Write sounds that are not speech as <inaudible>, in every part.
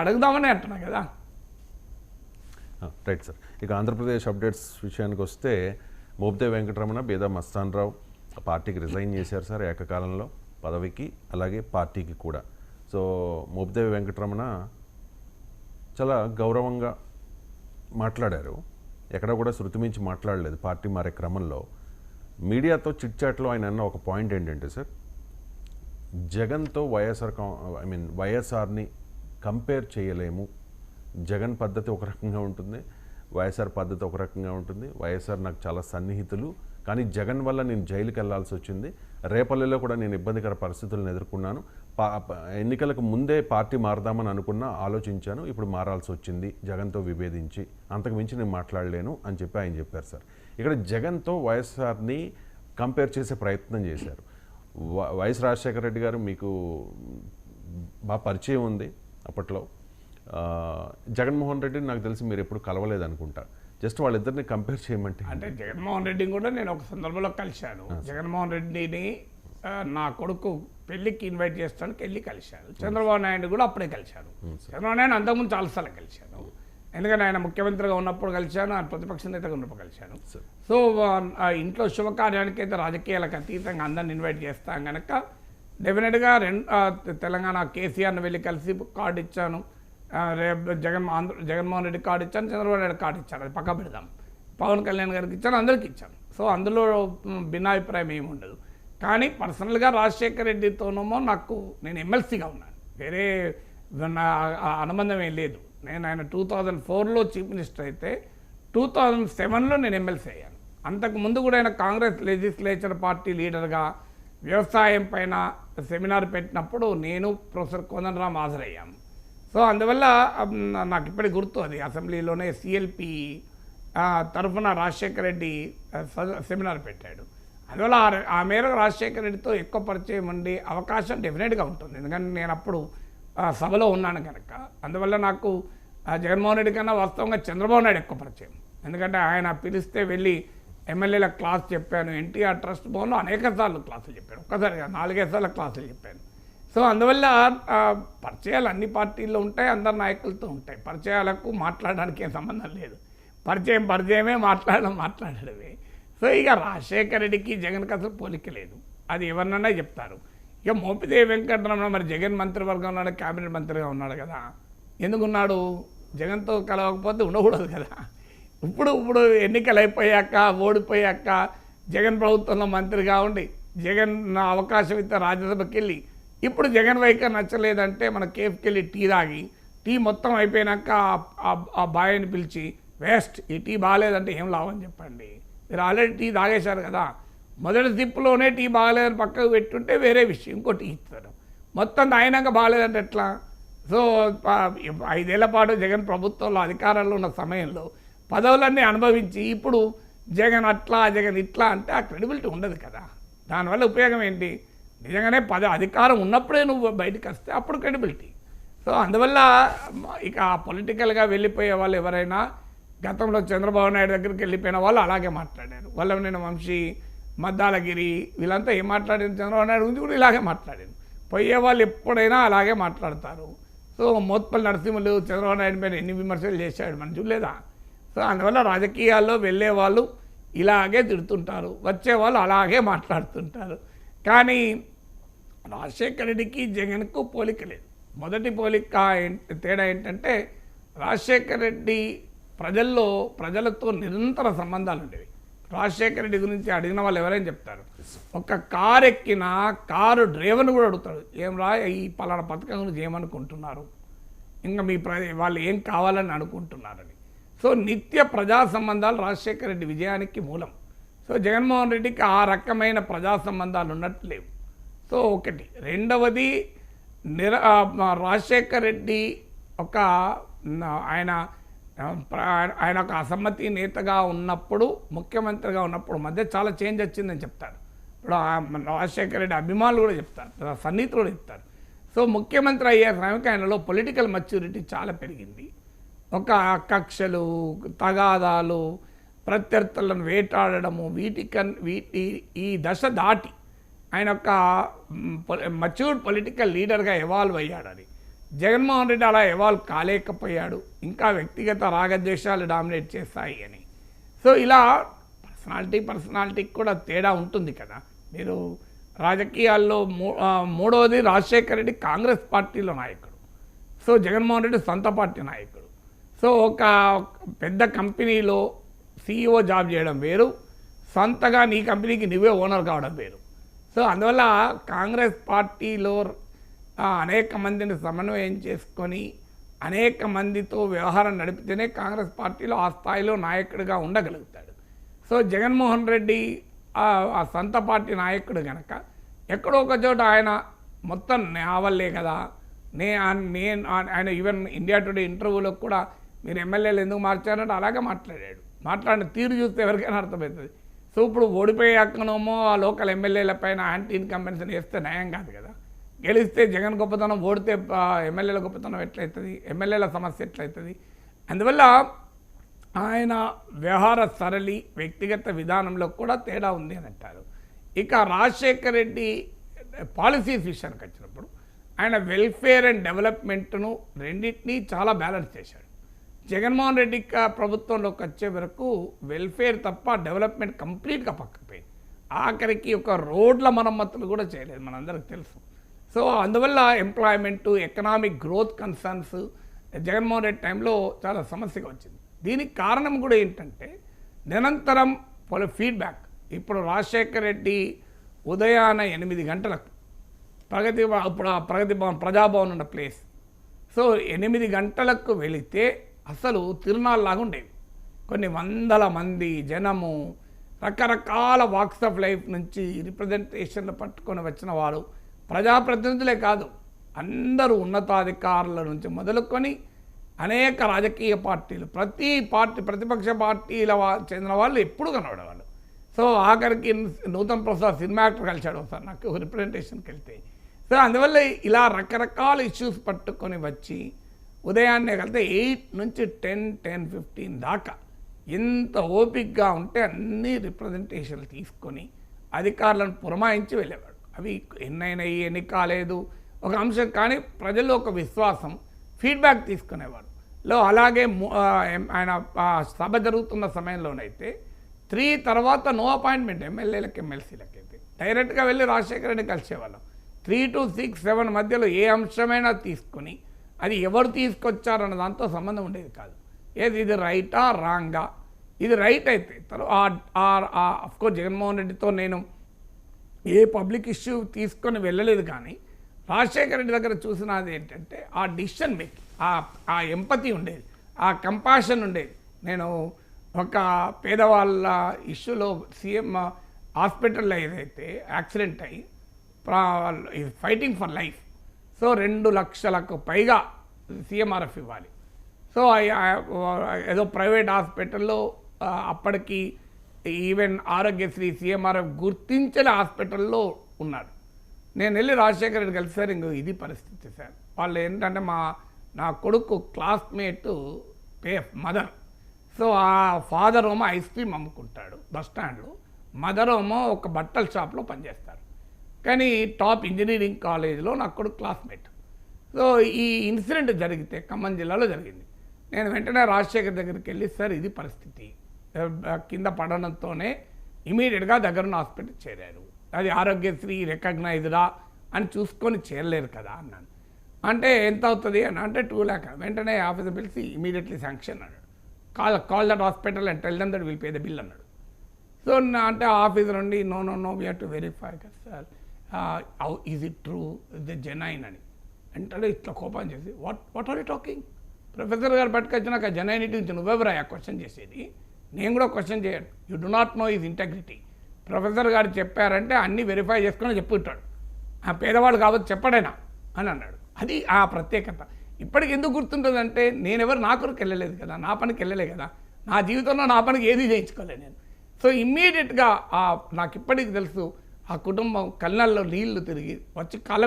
అడుగుదామని అంటున్నాం కదా. Right sir. ఇక ఆంధ్రప్రదేశ్ అప్డేట్స్ విషయానికి వస్తే మోబ్దే వెంకటరమణ బేదా మస్తాన్ రావు పార్టీకి రిజైన్ చేశారు సార్ ఏకకాలంలో పదవికి అలాగే పార్టీకి కూడా. సో మోబ్దేవి వెంకటరమణ చాలా గౌరవంగా మాట్లాడారు. ఎక్కడ కూడా శృతిమించి మాట్లాడలేదు పార్టీ మారే క్రమంలో. మీడియాతో చిట్చాట్లో ఆయన అన్న ఒక పాయింట్ ఏంటంటే సార్ జగన్తో వైఎస్ఆర్ ఐ మీన్ వైఎస్ఆర్ని కంపేర్ చేయలేము. జగన్ పద్ధతి ఒక రకంగా ఉంటుంది వైఎస్ఆర్ పద్ధతి ఒక రకంగా ఉంటుంది. వైఎస్ఆర్ నాకు చాలా సన్నిహితులు. కానీ జగన్ వల్ల నేను జైలుకి వెళ్ళాల్సి వచ్చింది. రేపల్లెలో కూడా నేను ఇబ్బందికర పరిస్థితులను ఎదుర్కొన్నాను. పా ఎన్నికలకు ముందే పార్టీ మారదామని అనుకున్నా ఆలోచించాను. ఇప్పుడు మారాల్సి వచ్చింది జగన్తో విభేదించి. అంతకు మించి నేను మాట్లాడలేను అని చెప్పి ఆయన చెప్పారు సార్. ఇక్కడ జగన్తో వైఎస్ఆర్ని కంపేర్ చేసే ప్రయత్నం చేశారు. వైఎస్ రాజశేఖర రెడ్డి గారు మీకు బాగా పరిచయం ఉంది. అప్పట్లో. జగన్మోహన్ రెడ్డిని నాకు తెలిసి మీరు ఎప్పుడు కలవలేదు అనుకుంటా జస్ట్ వాళ్ళిద్దరిని కంపేర్ చేయమంటే. అంటే జగన్మోహన్ రెడ్డిని కూడా నేను ఒక సందర్భంలో కలిశాను. జగన్మోహన్ రెడ్డిని నా కొడుకు పెళ్ళికి ఇన్వైట్ చేస్తానికి వెళ్ళి కలిశాను. చంద్రబాబు నాయుడు కూడా అప్పుడే కలిశాను. చంద్రబాబు నాయుడు అంతకుముందు చాలాసార్లు కలిశాను. ఎందుకంటే ఆయన ముఖ్యమంత్రిగా ఉన్నప్పుడు కలిశాను ఆయన ప్రతిపక్ష నేతగా ఉన్నప్పుడు కలిశాను. సో ఇంట్లో శుభకార్యానికి అయితే రాజకీయాలకు అతీతంగా అందరిని ఇన్వైట్ చేస్తాం కనుక డెఫినెట్గా రెండు తెలంగాణ కేసీఆర్ని వెళ్ళి కలిసి కార్డు ఇచ్చాను. రేపు జగన్ ఆంధ్ర జగన్మోహన్ రెడ్డి కార్డు ఇచ్చాను చంద్రబాబు నాయుడు కార్డు ఇచ్చాను అది పక్క పెడదాం. పవన్ కళ్యాణ్ గారికి ఇచ్చాను అందరికి ఇచ్చాను. సో అందులో భిన్నాభిప్రాయం ఏమి ఉండదు. కానీ పర్సనల్గా రాజశేఖర్ రెడ్డితోనేమో నాకు నేను ఎమ్మెల్సీగా ఉన్నాను. వేరే నా అనుబంధం ఏం లేదు. నేను ఆయన టూ థౌజండ్ ఫోర్లో చీఫ్ మినిస్టర్ అయితే టూ థౌజండ్ సెవెన్లో నేను ఎమ్మెల్సీ అయ్యాను. అంతకు ముందు కూడా ఆయన కాంగ్రెస్ లెజిస్లేచర్ పార్టీ లీడర్గా వ్యవసాయం పైన సెమినార్ పెట్టినప్పుడు నేను ప్రొఫెసర్ కోదండరామ్ హాజరయ్యాము. సో అందువల్ల నాకు ఇప్పటికి గుర్తు అది. అసెంబ్లీలోనే సిఎల్పి తరఫున రాజశేఖర రెడ్డి స- సెమినార్ పెట్టాడు. అందువల్ల ఆ- మేరకు రాజశేఖర రెడ్డితో ఎక్కువ పరిచయం ఉండే అవకాశం డెఫినెట్గా ఉంటుంది. ఎందుకంటే నేను అప్పుడు సభలో ఉన్నాను కనుక. అందువల్ల నాకు జగన్మోహన్ రెడ్డి కన్నా వాస్తవంగా చంద్రబాబు నాయుడు ఎక్కువ పరిచయం. ఎందుకంటే ఆయన పిలిస్తే వెళ్ళి ఎమ్మెల్యేల క్లాస్ చెప్పాను ఎన్టీఆర్ ట్రస్ట్ భవన్లో అనేక సార్లు క్లాసులు చెప్పాను ఒక్కసారిగా నాలుగే నాలుగైదు సార్లు క్లాసులు చెప్పాను. సో అందువల్ల పరిచయాలు అన్ని పార్టీల్లో ఉంటాయి అందరు నాయకులతో ఉంటాయి. పరిచయాలకు మాట్లాడడానికి ఏం సంబంధం లేదు. పరిచయం పరిచయమే మాట్లాడడం మాట్లాడడమే. సో ఇక రాజశేఖర రెడ్డికి జగన్కి అసలు పోలిక లేదు. అది ఎవరినన్నా చెప్తారు. ఇక మోపిదేవి వెంకటరమణ మరి జగన్ మంత్రివర్గంలో క్యాబినెట్ మంత్రిగా ఉన్నాడు కదా. ఎందుకున్నాడు జగన్తో కలవకపోతే ఉండకూడదు కదా. ఇప్పుడు ఇప్పుడు ఎన్నికలు అయిపోయాక ఓడిపోయాక జగన్ ప్రభుత్వంలో మంత్రిగా ఉండి జగన్ నా అవకాశం ఇస్తే రాజ్యసభకి వెళ్ళి ఇప్పుడు జగన్ వైఖరి నచ్చలేదంటే మన కేఫ్కి వెళ్ళి టీ తాగి టీ మొత్తం అయిపోయినాక ఆ- ఆ- బాయ్ని పిలిచి వేస్ట్ ఈ టీ బాగాలేదంటే ఏం లాభం చెప్పండి? మీరు ఆల్రెడీ టీ తాగేశారు కదా మొదటి దిప్పులోనే టీ బాగాలేదని పక్కకు పెట్టుంటే వేరే విషయం ఇంకో టీ ఇస్తారు మొత్తం తాగినాక బాగాలేదంటే ఎట్లా? సో ఐదేళ్ళ పాటు జగన్ ప్రభుత్వంలో అధికారంలో ఉన్న సమయంలో పదవులన్నీ అనుభవించి ఇప్పుడు జగన్ అట్లా జగన్ ఇట్లా అంటే ఆ క్రెడిబిలిటీ ఉండదు కదా. దానివల్ల ఉపయోగం ఏంటి? నిజంగానే పద అధికారం ఉన్నప్పుడే నువ్వు బయటకు వస్తే అప్పుడు క్రెడిబిలిటీ. సో అందువల్ల ఇక పొలిటికల్గా వెళ్ళిపోయే వాళ్ళు ఎవరైనా గతంలో చంద్రబాబు నాయుడు దగ్గరికి వెళ్ళిపోయిన వాళ్ళు అలాగే మాట్లాడారు. వాళ్ళ నేను వంశీ మద్దాలగిరి వీళ్ళంతా ఏం మాట్లాడారు? చంద్రబాబు నాయుడు గురించి కూడా ఇలాగే మాట్లాడారు. పోయే వాళ్ళు ఎప్పుడైనా అలాగే మాట్లాడతారు. సో మోత్పల్లి నరసింహులు చంద్రబాబు నాయుడు మీద ఎన్ని విమర్శలు చేశాడు? మనం చూడలేదా సో అందువల్ల రాజకీయాల్లో వెళ్ళే వాళ్ళు ఇలాగే తిడుతుంటారు వచ్చే వాళ్ళు అలాగే మాట్లాడుతుంటారు. కానీ రాజశేఖర రెడ్డికి జగన్కు పోలిక లేదు. మొదటి పోలిక తేడా ఏంటంటే రాజశేఖర రెడ్డి ప్రజల్లో ప్రజలతో నిరంతర సంబంధాలు ఉండేవి. రాజశేఖర రెడ్డి గురించి అడిగిన వాళ్ళు ఎవరైనా చెప్తారు. ఒక కారు ఎక్కిన కారు డ్రైవర్ని కూడా అడుగుతాడు. ఏం రా ఈ పలానా పథకం గురించి ఏమనుకుంటున్నారు? ఇంకా మీ ప్ర వాళ్ళు ఏం కావాలని అనుకుంటున్నారని సో నిత్య ప్రజా సంబంధాలు రాజశేఖర రెడ్డి విజయానికి మూలం. సో జగన్మోహన్ రెడ్డికి ఆ రకమైన ప్రజా సంబంధాలు ఉన్నట్టు లేవు. సో ఒకటి. రెండవది నిర రాజశేఖర రెడ్డి ఒక ఆయన ఆయన ఒక అసమ్మతి నేతగా ఉన్నప్పుడు ముఖ్యమంత్రిగా ఉన్నప్పుడు మధ్య చాలా చేంజ్ వచ్చిందని చెప్తారు. ఇప్పుడు రాజశేఖర రెడ్డి అభిమానులు కూడా చెప్తారు. సన్నిహితులు కూడా చెప్తారు. సో ముఖ్యమంత్రి అయ్యే సమయంలో ఆయనలో పొలిటికల్ మెచ్యూరిటీ చాలా పెరిగింది. ఒక కక్షలు తగాదాలు ప్రత్యర్థులను వేటాడడము వీటి కన్ వీటి ఈ దశ దాటి ఆయన ఒక మచ్యూర్డ్ పొలిటికల్ లీడర్గా ఎవాల్వ్ అయ్యాడని జగన్మోహన్ రెడ్డి అలా ఎవాల్వ్ కాలేకపోయాడు. ఇంకా వ్యక్తిగత రాగద్వేషాలు డామినేట్ చేస్తాయి అని. సో ఇలా పర్సనాలిటీ పర్సనాలిటీకి కూడా తేడా ఉంటుంది కదా. మీరు రాజకీయాల్లో మూ మూడవది రాజశేఖర రెడ్డి కాంగ్రెస్ పార్టీలో నాయకుడు. సో జగన్మోహన్ రెడ్డి సొంత పార్టీ నాయకుడు. సో ఒక పెద్ద కంపెనీలో సీఈఓ జాబ్ చేయడం వేరు సొంతగా నీ కంపెనీకి నువ్వే ఓనర్ కావడం వేరు. సో అందువల్ల కాంగ్రెస్ పార్టీలో అనేక మందిని సమన్వయం చేసుకొని అనేక మందితో వ్యవహారం నడిపితేనే కాంగ్రెస్ పార్టీలో ఆ స్థాయిలో నాయకుడిగా ఉండగలుగుతాడు. సో జగన్మోహన్ రెడ్డి ఆ సొంత పార్టీ నాయకుడు కనుక ఎక్కడో ఒక చోట ఆయన మొత్తం నా వల్లే కదా నే నేను ఆయన ఈవెన్ ఇండియా టుడే ఇంటర్వ్యూలో కూడా మీరు ఎమ్మెల్యేలు ఎందుకు మార్చారంటే అలాగే మాట్లాడాడు. మాట్లాడిన తీరు చూస్తే ఎవరికైనా అర్థమవుతుంది. సో ఇప్పుడు ఓడిపోయే అక్కనేమో ఆ లోకల్ ఎమ్మెల్యేల పైన యాంటీ ఇన్కంబెన్సీ వేస్తే న్యాయం కాదు కదా. గెలిస్తే జగన్ గొప్పతనం ఓడితే ఎమ్మెల్యేల గొప్పతనం ఎట్లయితుంది? ఎమ్మెల్యేల సమస్య ఎట్లయితుంది? అందువల్ల ఆయన వ్యవహార సరళి వ్యక్తిగత విధానంలో కూడా తేడా ఉంది అని అంటారు. ఇక రాజశేఖర్ రెడ్డి పాలసీస్ విషయానికి వచ్చినప్పుడు ఆయన వెల్ఫేర్ అండ్ డెవలప్మెంట్ను రెండింటినీ చాలా బ్యాలెన్స్ చేశాడు. జగన్మోహన్ రెడ్డి ప్రభుత్వంలోకి వచ్చే వరకు వెల్ఫేర్ తప్ప డెవలప్మెంట్ కంప్లీట్గా పక్కపోయింది ఆఖరికి ఒక రోడ్ల మరమ్మతులు కూడా చేయలేదు మనందరికి తెలుసు. సో అందువల్ల employment economic growth concerns Jaganmohan Reddy టైంలో చాలా సమస్యగా వచ్చింది. దీనికి కారణం కూడా ఏంటంటే నిరంతరం పలు ఫీడ్బ్యాక్. ఇప్పుడు రాజశేఖర్ రెడ్డి ఉదయాన ఎనిమిది గంటలకు ప్రగతి ఇప్పుడు ఆ ప్రగతి భవన్ ప్రజాభవన్ ఉన్న ప్లేస్. సో ఎనిమిది గంటలకు వెళితే అసలు తిరునాళ్ళలాగా ఉండేవి కొన్ని వందల మంది జనము రకరకాల వాక్స్ ఆఫ్ లైఫ్ నుంచి రిప్రజెంటేషన్లు పట్టుకొని వచ్చిన వారు ప్రజాప్రతినిధులే కాదు అందరూ ఉన్నతాధికారుల నుంచి మొదలుకొని అనేక రాజకీయ పార్టీలు ప్రతి పార్టీ ప్రతిపక్ష పార్టీల చెందిన వాళ్ళు ఎప్పుడు కనబడేవాళ్ళు. సో ఆఖరికి నూతన్ ప్రసాద్ సినిమా యాక్టర్ కలిశాడు ఒకసారి నాకు రిప్రజెంటేషన్కి వెళ్తే. సో అందువల్ల ఇలా రకరకాల ఇష్యూస్ పట్టుకొని వచ్చి ఉదయాన్నే కలితే ఎయిట్ నుంచి టెన్ టెన్ ఫిఫ్టీన్ దాకా ఎంత ఓపిక్గా ఉంటే అన్ని రిప్రజెంటేషన్లు తీసుకొని అధికారులను పురమాయించి వెళ్ళేవాడు. అవి ఎన్నైనాయి ఎన్ని కాలేదు. ఒక అంశం కానీ ప్రజల్లో ఒక విశ్వాసం ఫీడ్బ్యాక్ తీసుకునేవాడు. లో అలాగే ఆయన సభ జరుగుతున్న సమయంలోనైతే త్రీ తర్వాత నో అపాయింట్మెంట్ ఎమ్మెల్యేలకు ఎమ్మెల్సీలకు అయితే. డైరెక్ట్గా వెళ్ళి రాజశేఖర రెడ్డి కలిసేవాళ్ళం. త్రీ టు సిక్స్ సెవెన్ మధ్యలో ఏ అంశమైనా తీసుకుని అది ఎవరు తీసుకొచ్చారన్న దాంతో సంబంధం ఉండేది కాదు. ఏది? ఇది రైటా? రాంగా? ఇది రైట్ అయితే తర్వాత అఫ్కోర్స్ జగన్మోహన్ రెడ్డితో నేను ఏ పబ్లిక్ ఇష్యూ తీసుకొని వెళ్ళలేదు కానీ రాజశేఖర రెడ్డి దగ్గర చూసినది ఏంటంటే ఆ డిసిషన్ మేకింగ్ ఆ ఆ ఎంపతి ఉండేది ఆ కంపాషన్ ఉండేది. నేను ఒక పేదవాళ్ళ ఇష్యూలో సీఎం హాస్పిటల్లో ఏదైతే యాక్సిడెంట్ అయ్యి ఫైటింగ్ ఫర్ లైఫ్ సో రెండు లక్షలకు పైగా సీఎంఆర్ఎఫ్ ఇవ్వాలి. సో ఏదో ప్రైవేట్ హాస్పిటల్లో అప్పటికి ఈవెన్ ఆరోగ్యశ్రీ సీఎంఆర్ఎఫ్ గుర్తించని హాస్పిటల్లో ఉన్నాడు నేను వెళ్ళి రాజశేఖర్ రెడ్డి కలిసి సార్ ఇంకో ఇది పరిస్థితి సార్. వాళ్ళు ఏంటంటే మా నా కొడుకు క్లాస్మేట్ పేఫ్ మదర్. సో ఆ ఫాదర్ ఏమో ఐస్ క్రీమ్ అమ్ముకుంటాడు బస్ స్టాండ్లో. మదర్ ఏమో ఒక బట్టల షాప్లో పనిచేస్తాడు. కానీ టాప్ ఇంజనీరింగ్ కాలేజీలో నా కొడుకు క్లాస్మేట్. సో ఈ ఇన్సిడెంట్ జరిగితే ఖమ్మం జిల్లాలో జరిగింది. నేను వెంటనే రాజశేఖర్ దగ్గరికి వెళ్ళి సార్ ఇది పరిస్థితి. కింద పడడంతోనే ఇమీడియట్గా దగ్గరున్న హాస్పిటల్ చేరారు. అది ఆరోగ్యశ్రీ రికగ్నైజ్డా అని చూసుకొని చేరలేరు కదా అన్నాను. అంటే ఎంత అవుతుంది అని అంటే టూ ల్యాక్. వెంటనే ఆఫీసర్ పిలిచి ఇమీడియట్లీ శాంక్షన్ అన్నాడు. Call call that hospital and tell them that will pay the bill అన్నాడు. సో అంటే ఆఫీసర్ నుండి no no no we have to verify కదా sir. Is it true the genuine అని. అంటే ఇట్లా కోపం చేసి what what are you talking professor గారు పట్టుకొచ్చినాక జెనైనిటీ నుంచి నువ్వెవరా? క్వశ్చన్ చేసేది. నేను కూడా క్వశ్చన్ చేయను. You do not know is integrity professor గారు చెప్పారంటే అన్నీ వెరిఫై చేసుకుని చెప్పుంటాడు ఆ పేదవాడు కావచ్చు చెప్పడేనా? అని అన్నాడు. అది ఆ ప్రత్యేకత. ఇప్పటికి ఎందుకు గుర్తుంటుందంటే నేనెవరు నా కొరకు వెళ్ళలేదు కదా నా పనికి వెళ్ళలే కదా నా జీవితంలో నా పనికి ఏది చేయించుకోలేదు నేను. సో ఇమ్మీడియట్గా నాకు ఇప్పటికి తెలుసు ఆ కుటుంబం కళ్ళల్లో నీళ్ళు తిరిగి వచ్చి కాళ్ళ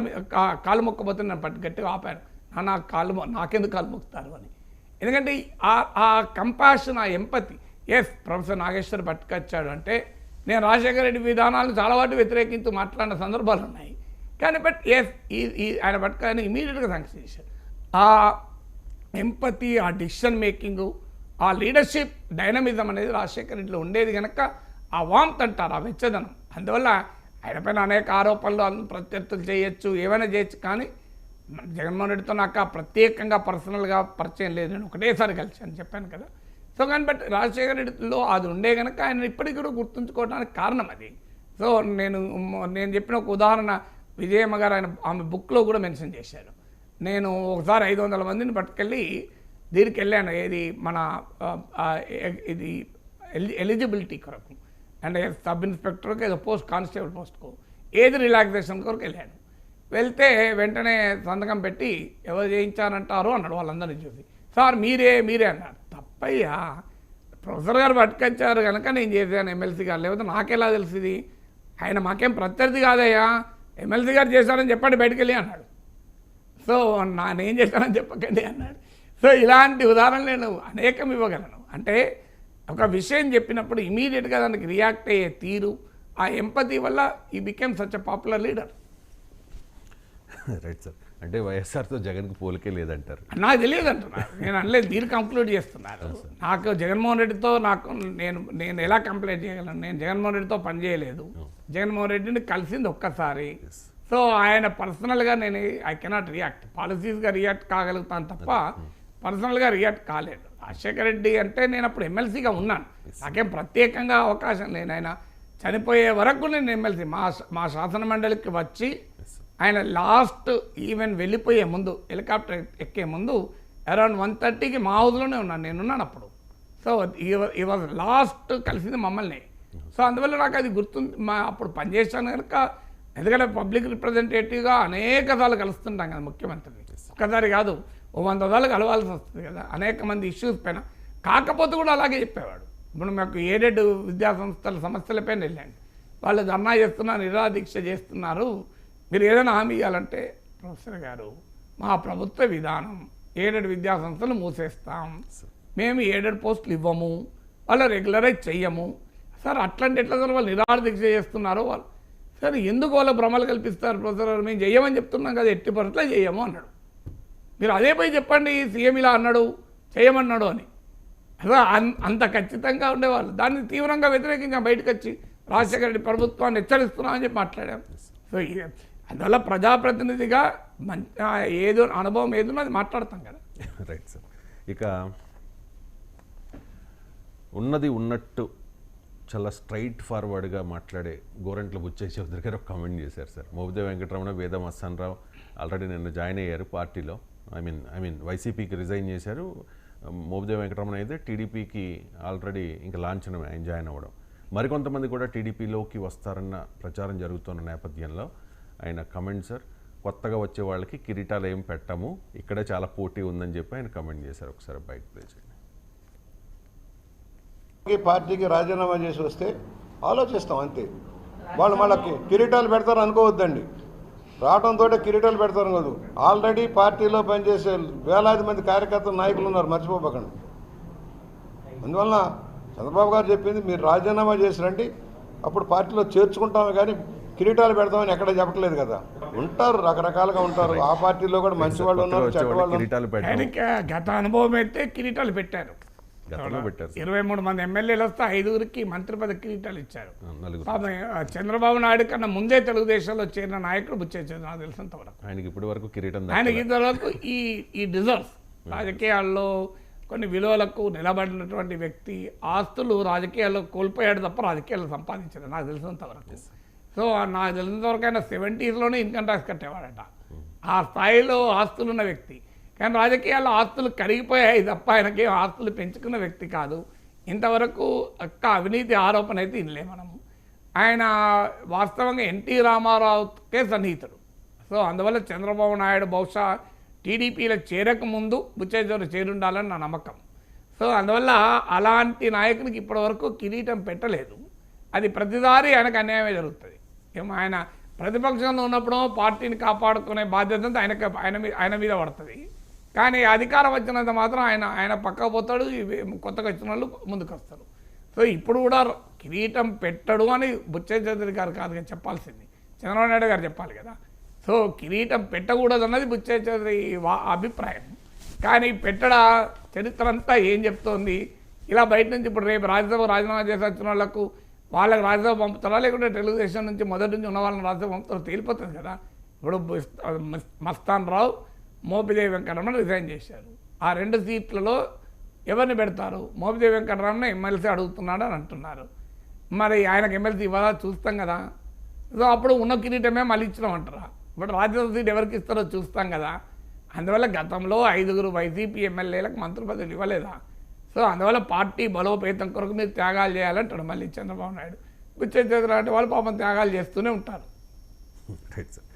కాలు మొక్కబోతే నన్ను పట్టి గట్టిగా ఆపాను నాన్న కాలు నాకెందుకు కాలు మొక్కుతారు అని. ఎందుకంటే ఆ ఆ కంపాషన్ ఆ ఎంపతి ఎస్ ప్రొఫెసర్ నాగేశ్వర్ పట్టుకొచ్చాడు అంటే నేను రాజశేఖర రెడ్డి విధానాలను చాలా వాటి వ్యతిరేకించు మాట్లాడిన సందర్భాలు ఉన్నాయి. కానీ బట్ ఎస్ ఈ ఈ ఆయన పట్టుకొని ఇమీడియట్గా శాంక్షన్ చేశారు. ఆ ఎంపతి ఆ డిసిషన్ మేకింగ్ ఆ లీడర్షిప్ డైనమిజం అనేది రాజశేఖర్ రెడ్డిలో ఉండేది కనుక ఆ వామ్త్ అంటారు ఆ వెచ్చదనం. అందువల్ల ఆయన పైన అనేక ఆరోపణలు అన్ని ప్రత్యర్థులు చేయొచ్చు ఏమైనా చేయొచ్చు కానీ జగన్మోహన్ రెడ్డితో నాకు ప్రత్యేకంగా పర్సనల్గా పరిచయం లేదు. నేను ఒకటేసారి కలిసాను చెప్పాను కదా. సో కానీ బట్ రాజశేఖర రెడ్డిలో అది ఉండే కనుక ఆయన ఇప్పటికీ కూడా గుర్తుంచుకోవడానికి కారణం అది. సో నేను నేను చెప్పిన ఒక ఉదాహరణ విజయమ్మ గారు ఆయన ఆమె బుక్లో కూడా మెన్షన్ చేశారు. నేను ఒకసారి ఐదు వందల మందిని పట్టుకెళ్ళి దీనికి వెళ్ళాను. ఏది మన ఇది ఎలిజిబిలిటీ కొరకు. అండ్ సబ్ ఇన్స్పెక్టర్కి ఏదో పోస్ట్ కానిస్టేబుల్ పోస్ట్కు ఏది రిలాక్సేషన్ కొరకు వెళ్ళాను వెళ్తే వెంటనే సంతకం పెట్టి ఎవరు చేయించారంటారు అన్నాడు వాళ్ళందరినీ చూసి. సార్ మీరే మీరే అన్నారు తప్పయ్యా ప్రొఫెసర్ గారు పట్టుకొచ్చారు కనుక నేను చేశాను ఎమ్మెల్సీ గారు. లేకపోతే నాకెలా తెలిసింది? ఆయన మాకేం ప్రత్యర్థి కాదయ్యా. ఎమ్మెల్సీ గారు చేశారని చెప్పండి బయటికి వెళ్ళి అన్నాడు. సో నానేం చేశానని చెప్పకండి అన్నాడు. సో ఇలాంటి ఉదాహరణలు నేను అనేకం ఇవ్వగలను. అంటే ఒక విషయం చెప్పినప్పుడు ఇమీడియట్గా దానికి రియాక్ట్ అయ్యే తీరు ఆ ఎంపతి వల్ల he became such a popular leader right sir అంటే వైఎస్ఆర్తో జగన్కి పోలికే లేదంటారు. నాకు తెలియదు అంటున్నారు నేను అనలేదు దీన్ని కంప్లీట్ చేస్తున్నారు. నాకు జగన్మోహన్ రెడ్డితో నాకు నేను నేను ఎలా కంప్లైంట్ చేయగలను? నేను జగన్మోహన్ రెడ్డితో పని చేయలేదు. జగన్మోహన్ రెడ్డిని కలిసింది ఒక్కసారి. సో ఆయన పర్సనల్గా నేను ఐ కెనాట్ రియాక్ట్ పాలసీస్గా రియాక్ట్ కాగలుగుతాను తప్ప పర్సనల్గా రియాక్ట్ కాలేదు. రాజశేఖర రెడ్డి అంటే నేను అప్పుడు ఎమ్మెల్సీగా ఉన్నాను. నాకేం ప్రత్యేకంగా అవకాశం లేదు. ఆయన చనిపోయే వరకు నేను ఎమ్మెల్సీ. మా మా శాసన మండలికి వచ్చి ఆయన లాస్ట్ ఈవెన్ వెళ్ళిపోయే ముందు హెలికాప్టర్ ఎక్కే ముందు అరౌండ్ వన్ థర్టీకి మా హౌస్లోనే ఉన్నాను. నేను ఉన్నాను అప్పుడు. సో ఈ వాజ్ లాస్ట్ కలిసింది మమ్మల్ని. సో అందువల్ల నాకు అది గుర్తుంది. మా అప్పుడు పనిచేశాను కనుక ఎందుకంటే పబ్లిక్ రిప్రజెంటేటివ్గా అనేక సార్లు కలుస్తుంటాం కదా ముఖ్యమంత్రిని. ఒక్కసారి కాదు ఓ వంద సార్లు కలవాల్సి వస్తుంది కదా. అనేక మంది ఇష్యూస్ పైన. కాకపోతే కూడా అలాగే చెప్పేవాడు. ఇప్పుడు మాకు ఏడెడ్ విద్యా సంస్థల సమస్యలపైన వెళ్ళండి. వాళ్ళు ధర్నా చేస్తున్నారు నిరాదీక్ష చేస్తున్నారు. మీరు ఏదైనా హామీ ఇవ్వాలంటే ప్రొఫెసర్ గారు మా ప్రభుత్వ విధానం ఏడెడ్ విద్యా సంస్థలు మూసేస్తాం మేము ఏడెడ్ పోస్టులు ఇవ్వము. వాళ్ళు రెగ్యులరైజ్ చెయ్యము. సార్ అట్లాంటి ఎట్లా సార్ వాళ్ళు నిరాదీక్ష చేస్తున్నారు వాళ్ళు. సరే ఎందుకు వాళ్ళ భ్రమలు కల్పిస్తారు ప్రొఫెసర్ గారు? మేము చెయ్యమని చెప్తున్నాం కదా ఎట్టి పరిస్థితుల్లో చెయ్యము అన్నాడు. మీరు అదే పోయి చెప్పండి సీఎం ఇలా అన్నాడు చేయమన్నాడు అని. అదే అంత ఖచ్చితంగా ఉండేవాళ్ళు. దాన్ని తీవ్రంగా వ్యతిరేకించాం బయటకు వచ్చి రాజశేఖర రెడ్డి ప్రభుత్వాన్ని హెచ్చరిస్తున్నామని చెప్పి మాట్లాడాం. సో అందువల్ల ప్రజాప్రతినిధిగా మంచి ఏదో అనుభవం ఏదో అది మాట్లాడతాం కదా. <laughs> రైట్ సార్ ఇక ఉన్నది ఉన్నట్టు చాలా స్ట్రైట్ ఫార్వర్డ్గా మాట్లాడే గోరంట్ల బుచ్చయ్య చౌదరి గారు ఒక కామెంట్ చేశారు సార్ మోబిదే వెంకటరమణ వేద మస్తానరావు ఆల్రెడీ నిన్న జాయిన్ అయ్యారు పార్టీలో. ఐ మీన్ ఐ మీన్ వైసీపీకి రిజైన్ చేశారు. మోబిదేవి వెంకటరమణ అయితే టీడీపీకి ఆల్రెడీ ఇంకా లాంఛనమే ఆయన జాయిన్ అవ్వడం. మరికొంతమంది కూడా టీడీపీలోకి వస్తారన్న ప్రచారం జరుగుతున్న నేపథ్యంలో ఆయన కమెంట్ సార్ కొత్తగా వచ్చే వాళ్ళకి కిరీటాలు ఏం పెట్టము. ఇక్కడే చాలా పోటీ ఉందని చెప్పి ఆయన కమెంట్ చేశారు. ఒకసారి బయట ప్లే చేయండి. ఈ పార్టీకి రాజీనామా చేసి వస్తే ఆలోచిస్తాం అంతే. వాళ్ళు మళ్ళీ కిరీటాలు పెడతారు అనుకోవద్దండి. రావడంతో కిరీటాలు పెడతారు కాదు. ఆల్రెడీ పార్టీలో పనిచేసే వేలాది మంది కార్యకర్తలు నాయకులు ఉన్నారు మర్చిపోకండి అందువలన చంద్రబాబు గారు చెప్పింది మీరు రాజీనామా చేసిరండి అప్పుడు పార్టీలో చేర్చుకుంటాము కానీ కిరీటాలు పెడతామని ఎక్కడ చెప్పట్లేదు కదా. ఉంటారు రకరకాలుగా ఉంటారు. ఆ పార్టీలో కూడా మంచి వాళ్ళు ఉన్నారు చెడ్డ వాళ్ళు గత అనుభవం అయితే కిరీటాలు పెట్టారు. గతంలో పెట్టారు. ఇరవై మూడు మంది ఎమ్మెల్యేలు వస్తే ఐదుగురికి మంత్రి పదవి కిరీటాలు ఇచ్చారు. పాపం, చంద్రబాబు నాయుడు కన్నా ముందే తెలుగుదేశంలో చేరిన నాయకుడు బుచ్చేది నాకు తెలిసినంత వరకు. ఆయనకి ఇప్పటి వరకు కిరీటం ఆయనకి. ఇంతవరకు ఈ ఈ డిజర్వ్స్ రాజకీయాల్లో కొన్ని విలువలకు నిలబడినటువంటి వ్యక్తి ఆస్తులు రాజకీయాల్లో కోల్పోయాడు తప్ప రాజకీయాల్లో సంపాదించాడు నాకు తెలిసినంత వరకు. సో నాకు తెలిసినంత వరకు ఆయన సెవెంటీస్లోనే ఇన్కమ్ ట్యాక్స్ కట్టేవాడట. ఆ స్థాయిలో ఆస్తులు ఉన్న వ్యక్తి కానీ రాజకీయాల్లో ఆస్తులు కరిగిపోయాయి తప్ప ఆయనకి ఆస్తులు పెంచుకున్న వ్యక్తి కాదు. ఇంతవరకు ఒక్క అవినీతి ఆరోపణ అయితే ఇనలే మనము ఆయన వాస్తవంగా ఎన్టీ రామారావుకే సన్నిహితుడు. సో అందువల్ల చంద్రబాబు నాయుడు బహుశా టీడీపీలో చేరక ముందు చేరుండాలని నా నమ్మకం. సో అందువల్ల అలాంటి నాయకునికి ఇప్పటివరకు కిరీటం పెట్టలేదు. అది ప్రతిదారి ఆయనకు అన్యాయమే జరుగుతుంది. ఏమో ఆయన ప్రతిపక్షంలో ఉన్నప్పుడు పార్టీని కాపాడుకునే బాధ్యత ఆయనకు ఆయన మీద ఆయన మీద పడుతుంది. కానీ అధికారం వచ్చినంత మాత్రం ఆయన ఆయన పక్క పోతాడు ఇవి కొత్తగా వచ్చిన వాళ్ళు ముందుకు వస్తారు. సో ఇప్పుడు కూడా కిరీటం పెట్టడు అని బుచ్చయ్య చౌదరి గారు కాదు చెప్పాల్సింది. చంద్రబాబు నాయుడు గారు చెప్పాలి కదా. సో కిరీటం పెట్టకూడదు అన్నది బుచ్చే చౌదరి వా అభిప్రాయం. కానీ పెట్టడ చరిత్ర అంతా ఏం చెప్తోంది? ఇలా బయట నుంచి ఇప్పుడు రేపు రాజ్యసభ రాజీనామా చేసి వచ్చిన వాళ్ళకు వాళ్ళకి రాజ్యసభ పంపుతారా? లేకుంటే తెలుగుదేశం నుంచి మొదటి నుంచి ఉన్న వాళ్ళని రాజ్యసభ పంపుతారో? తేలిపోతుంది కదా. ఇప్పుడు మస్తాన్ రావు మోపిదేవి వెంకటరమణ రిజైన్ చేశారు. ఆ రెండు సీట్లలో ఎవరిని పెడతారు? మోపిదేవి వెంకటరమణ ఎమ్మెల్సీ అడుగుతున్నాడు అని అంటున్నారు. మరి ఆయనకు ఎమ్మెల్సీ ఇవ్వాలా? చూస్తాం కదా. సో అప్పుడు ఉన్న కిరీటమే మళ్ళీ ఇచ్చినాం అంటారా? ఇప్పుడు రాజ్యసభ సీట్ ఎవరికి ఇస్తారో చూస్తాం కదా. అందువల్ల గతంలో ఐదుగురు వైసీపీ ఎమ్మెల్యేలకు మంత్రి పదవులు ఇవ్వలేదా? సో అందువల్ల పార్టీ బలోపేతం కొరకు మీరు త్యాగాలు చేయాలంటాడు మళ్ళీ చంద్రబాబు నాయుడు. బుచ్చే అంటే వాళ్ళు పాపం త్యాగాలు చేస్తూనే ఉంటారు. <laughs> Right sir